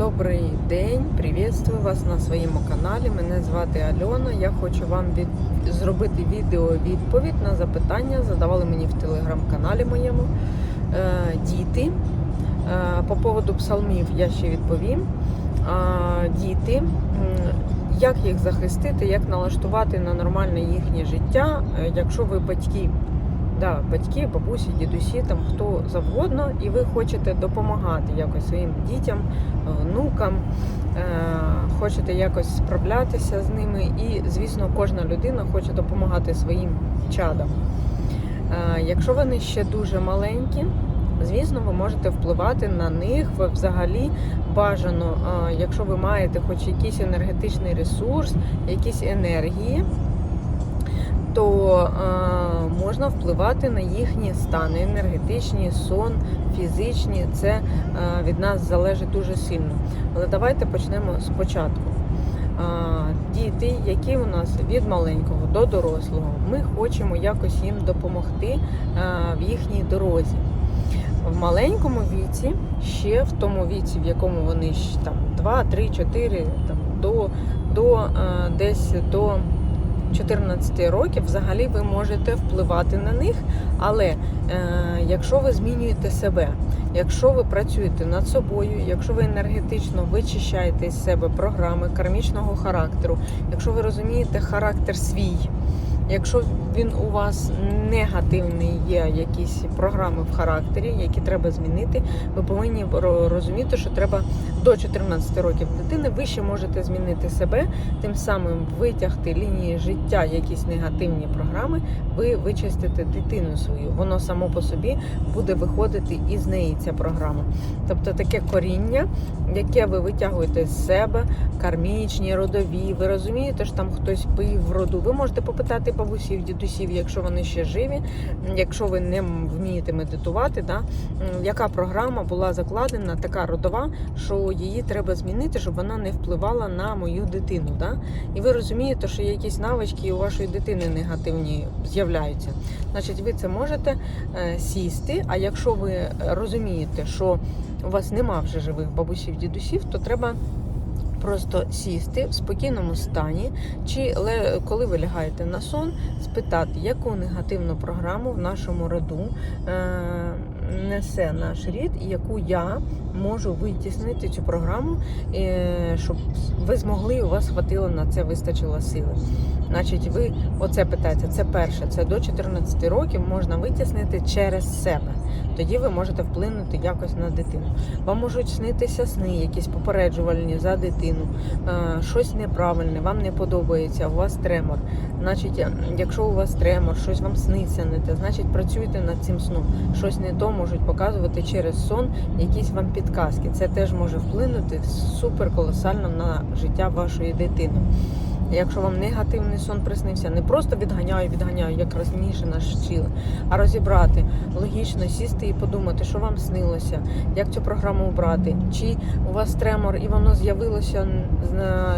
Добрий день, приветствую вас на своєму каналі. Мене звати Альона. Я хочу вам від... зробити відео відповідь на запитання. Задавали мені в телеграм-каналі моєму е, діти. Е, по поводу псалмів я ще відповім. А, діти, як їх захистити, як налаштувати на нормальне їхнє життя, е, якщо ви батьки. Да, батьки, бабусі, дідусі, там хто завгодно, і ви хочете допомагати якось своїм дітям, внукам, е, хочете якось справлятися з ними. І, звісно, кожна людина хоче допомагати своїм чадам. Е, Якщо вони ще дуже маленькі, звісно, ви можете впливати на них. Взагалі бажано, е, якщо ви маєте хоч якийсь енергетичний ресурс, якісь енергії то е, можна впливати на їхні стани енергетичні, сон, фізичні. Це е, від нас залежить дуже сильно. Але давайте почнемо спочатку. Е, діти, які у нас від маленького до дорослого, ми хочемо якось їм допомогти е, в їхній дорозі. В маленькому віці, ще в тому віці, в якому вони там 2, 3, 4, там, до, до е, десь до 14 років взагалі ви можете впливати на них. Але е, якщо ви змінюєте себе, якщо ви працюєте над собою, якщо ви енергетично вичищаєте з себе програми кармічного характеру, якщо ви розумієте характер свій, якщо він у вас негативний, є якісь програми в характері, які треба змінити, ви повинні розуміти, що треба до 14 років дитини ви ще можете змінити себе, тим самим витягти лінії життя, якісь негативні програми, ви вичистите дитину свою. Воно само по собі буде виходити із неї ця програма. Тобто таке коріння, яке ви витягуєте з себе, кармічні, родові. Ви розумієте, що там хтось пив в роду. Ви можете попитати бабусів, дідусів, якщо вони ще живі, якщо ви не вмієте медитувати, да, яка програма була закладена, така родова, що її треба змінити, щоб вона не впливала на мою дитину. Да? І ви розумієте, що якісь навички у вашої дитини негативні з'являються. Значить, ви це можете е, сісти. А якщо ви розумієте, що у вас нема вже живих бабусів, дідусів, то треба. Просто сісти в спокійному стані, чи коли ви лягаєте на сон, спитати, яку негативну програму в нашому роду е, несе наш рід, яку я можу витіснити цю програму, е, щоб ви змогли, у вас хватило на це, вистачило сили. Значить, ви оце питаєте, це перше, це до 14 років можна витіснити через себе. Тоді ви можете вплинути якось на дитину. Вам можуть снитися сни, якісь попереджувальні за дитину, е, щось неправильне, вам не подобається, у вас тремор. Значить, е, якщо у вас тремор, щось вам сниться не те, значить працюйте над цим сном. Щось не то можуть показувати через сон, якісь вам підказки. Це теж може вплинути супер колосально на життя вашої дитини. Якщо вам негативний сон приснився, не просто відганяю, відганяю, як раніше нас вчили, а розібрати логічно сісти і подумати, що вам снилося, як цю програму обрати, чи у вас тремор і воно з'явилося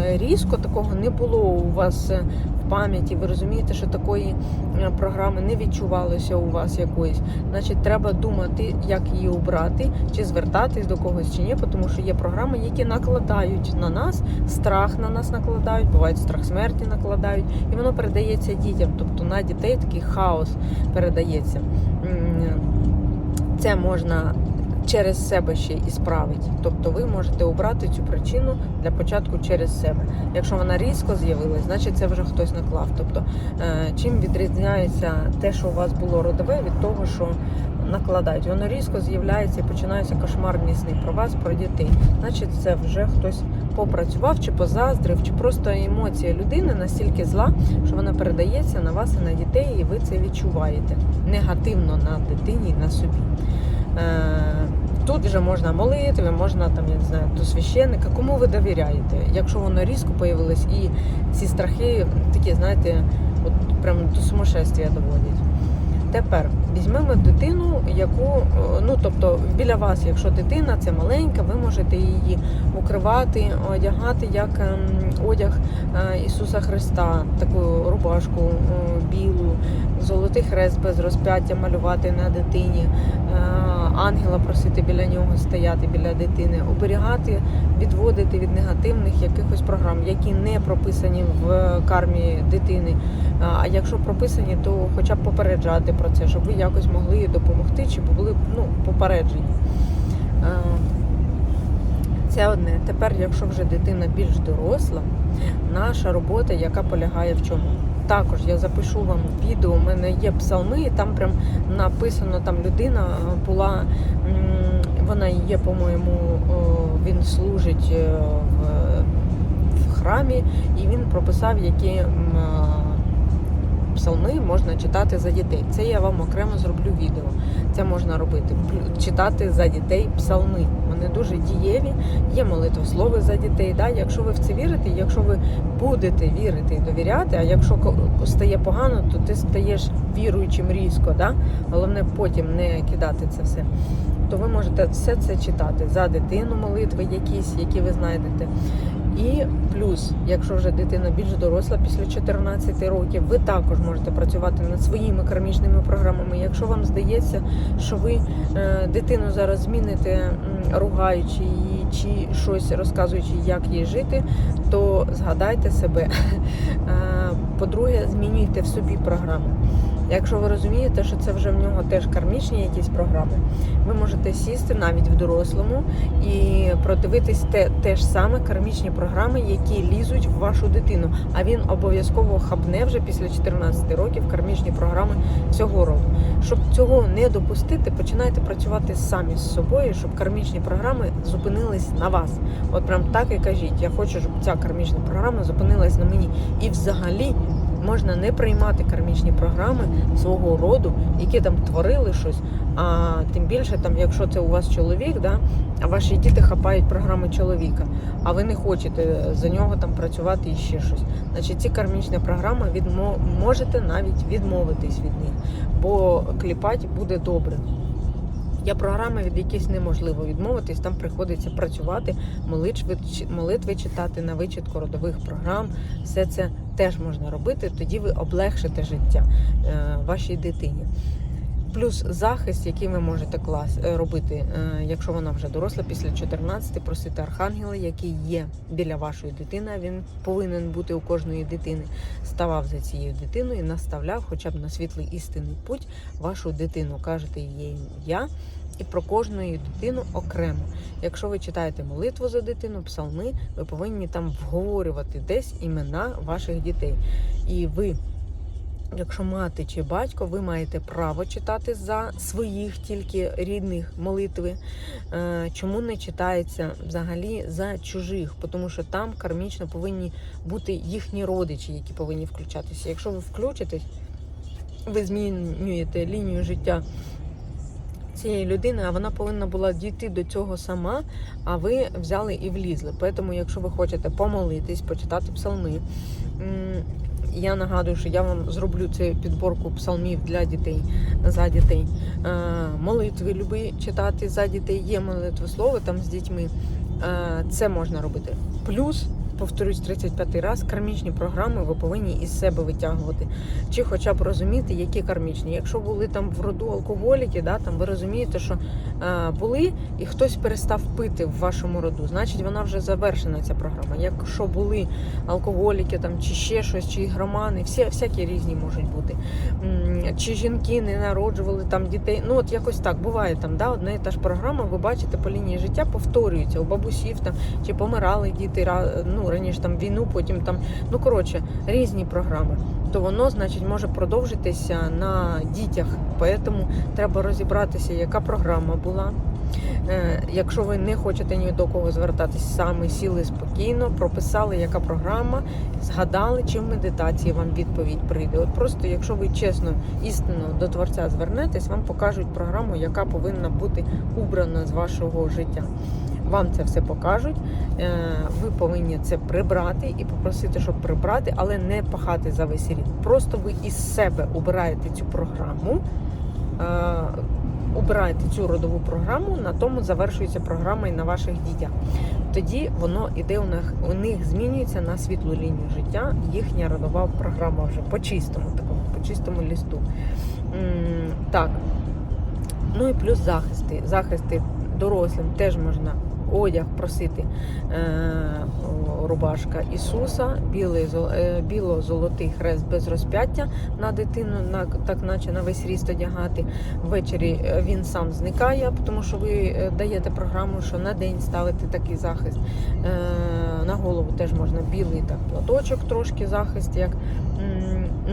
різко, такого не було у вас е, в пам'яті. Ви розумієте, що такої е, програми не відчувалося у вас якоїсь. Значить, треба думати, як її обрати, чи звертатись до когось, чи ні, тому що є програми, які накладають на нас страх на нас накладають, бувають страх смерті накладають, і воно передається дітям. Тобто на дітей такий хаос передається. Це можна через себе ще і справити. Тобто ви можете обрати цю причину для початку через себе. Якщо вона різко з'явилась, значить це вже хтось наклав. Тобто, е, чим відрізняється те, що у вас було родове, від того, що накладають. Воно різко з'являється і починаються кошмарні сни про вас, про дітей. Значить, це вже хтось попрацював чи позаздрив, чи просто емоція людини настільки зла, що вона передається на вас і на дітей, і ви це відчуваєте негативно на дитині на собі. Е, Тут вже можна молити, можна там, я не знаю, до священника, кому ви довіряєте. Якщо воно різко появилось, і ці страхи такі, знаєте, от прям до сумасшествия доводять. Тепер візьмемо дитину, яку, е, ну тобто біля вас, якщо дитина це маленька, ви можете її укривати, одягати як ем, одяг е, Ісуса Христа, таку рубашку білу, золотий хрест без розп'яття малювати на дитині. Е, ангела просити біля нього стояти, біля дитини, оберігати, відводити від негативних якихось програм, які не прописані в кармі дитини. А, якщо прописані, то хоча б попереджати про це, щоб ви якось могли допомогти, чи були ну, попереджені. Це одне. Тепер, якщо вже дитина більш доросла, наша робота, яка полягає в чому? Також я запишу вам відео. У мене є псалми, і там прям написано, там людина була, вона є, по-моєму, він служить е, в, храмі, і він прописав, які псалми можна читати за дітей. Це я вам окремо зроблю відео. Це можна робити. Читати за дітей псалми. Вони дуже дієві, є молитвослови за дітей. Да? Якщо ви в це вірите, якщо ви будете вірити і довіряти, а якщо стає погано, то ти стаєш віруючим різко. Да? Головне потім не кидати це все. То ви можете все це читати за дитину, молитви якісь, які ви знайдете. І плюс, якщо вже дитина більш доросла після 14 років, ви також можете працювати над своїми кармічними програмами. Якщо вам здається, що ви е, дитину зараз зміните, ругаючи її чи щось розказуючи, як їй жити, то згадайте себе. По-друге, змінюйте в собі програми. Якщо ви розумієте, що це вже в нього теж кармічні якісь програми, ви можете сісти навіть в дорослому і продивитись те, те ж саме кармічні програми, які лізуть в вашу дитину. А він обов'язково хабне вже після 14 років кармічні програми цього року. Щоб цього не допустити, починайте працювати самі з собою, щоб кармічні програми зупинились на вас. От прям так і кажіть. Я хочу, щоб ця кармічна програма зупинилась на мені. І взагалі можна не приймати кармічні програми свого роду, які там творили щось. А тим більше, там, якщо це у вас чоловік, да, а ваші діти хапають програми чоловіка, а ви не хочете за нього там працювати і ще щось. Значить, ці кармічні програми відмо... можете навіть відмовитись від них, бо кліпати буде добре. Є програми, від яких неможливо відмовитись, там приходиться працювати, молитви, читати на вичитку родових програм. Все це теж можна робити, тоді ви облегшите життя е, вашій дитині. Плюс захист, який ви можете клас е, робити, е, якщо вона вже доросла після 14, просити архангела, який є біля вашої дитини. Він повинен бути у кожної дитини. Ставав за цією дитиною наставляв, хоча б на світлий істинний путь вашу дитину. Кажете її ім'я. І про кожну дитину окремо. Якщо ви читаєте молитву за дитину, псалми, ви повинні там вговорювати десь імена ваших дітей. І ви Якщо мати чи батько, ви маєте право читати за своїх тільки рідних молитви. Е, Чому не читається взагалі за чужих? Тому що там кармічно повинні бути їхні родичі, які повинні включатися. Якщо ви включитесь, ви змінюєте лінію життя цієї людини, а вона повинна була дійти до цього сама, а ви взяли і влізли. Тому, якщо ви хочете помолитись, почитати псалми. я нагадую, що я вам зроблю цю підборку псалмів для дітей за дітей. Молитви люби читати за дітей. Є молитви слово там з дітьми. Це можна робити. Плюс, повторюсь 35 раз, кармічні програми ви повинні із себе витягувати. Чи хоча б розуміти, які кармічні. Якщо були там в роду алкоголіки, да, там ви розумієте, що е, були і хтось перестав пити в вашому роду, значить вона вже завершена ця програма. Якщо були алкоголіки там чи ще щось, чи ігромани, всі всякі різні можуть бути. Чи жінки не народжували там дітей. Ну от якось так буває там, да, одна і та ж програма, ви бачите по лінії життя повторюється у бабусів там чи помирали діти ра- ну раніше там війну, потім там ну коротше різні програми. То воно, значить, може продовжитися на дітях. Тому треба розібратися, яка програма була. Е, Якщо ви не хочете ні до кого звертатись, саме сіли спокійно, прописали, яка програма, згадали, чи в медитації вам відповідь прийде. От просто, якщо ви чесно, істинно до творця звернетесь, вам покажуть програму, яка повинна бути убрана з вашого життя. Вам це все покажуть. Е, Ви повинні це прибрати і попросити, щоб прибрати, але не пахати за весь рід. Просто ви із себе обираєте цю програму. е, Обираєте цю родову програму, на тому завершується програма і на ваших дітях. Тоді воно іде у них, у них змінюється на світлу лінію життя. Їхня родова програма вже по чистому такому, по чистому лісту. Так. Ну і плюс захисти. Захисти дорослим теж можна одяг просити. Е, рубашка Ісуса, е, біло-золотий хрест без розп'яття на дитину, так наче на весь ріст одягати. Ввечері е, він сам зникає, тому що ви даєте програму, що на день ставити такий захист. Е, на голову теж можна білий так, платочок, трошки захист. як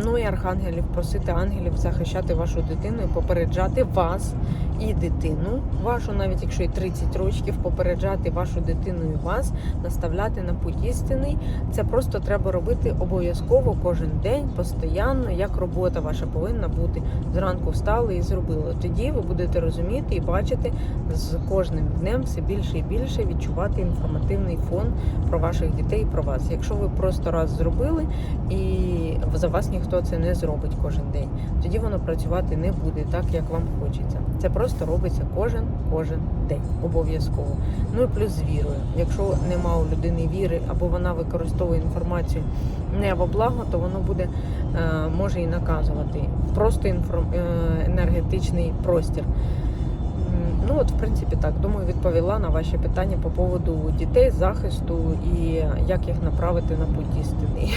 Ну і архангелів просити ангелів захищати вашу дитину і попереджати вас і дитину вашу, навіть якщо і 30 років, попереджати вашу дитину і вас, наставляти на путь істинний. Це просто треба робити обов'язково кожен день, постійно, як робота ваша повинна бути. Зранку встали і зробили. Тоді ви будете розуміти і бачити з кожним днем все більше і більше відчувати інформативний фон про ваших дітей і про вас. Якщо ви просто раз зробили і за вас ніхто це не зробить кожен день, тоді воно працювати не буде так, як вам хочеться. Це просто робиться кожен кожен день, обов'язково. Ну і плюс з вірою. Якщо нема у людини віри або вона використовує інформацію не во благо, то воно буде е, може і наказувати. Просто е, енергетичний простір. Ну от, в принципі, так думаю, відповіла на ваші питання по поводу дітей, захисту і як їх направити на путь істини.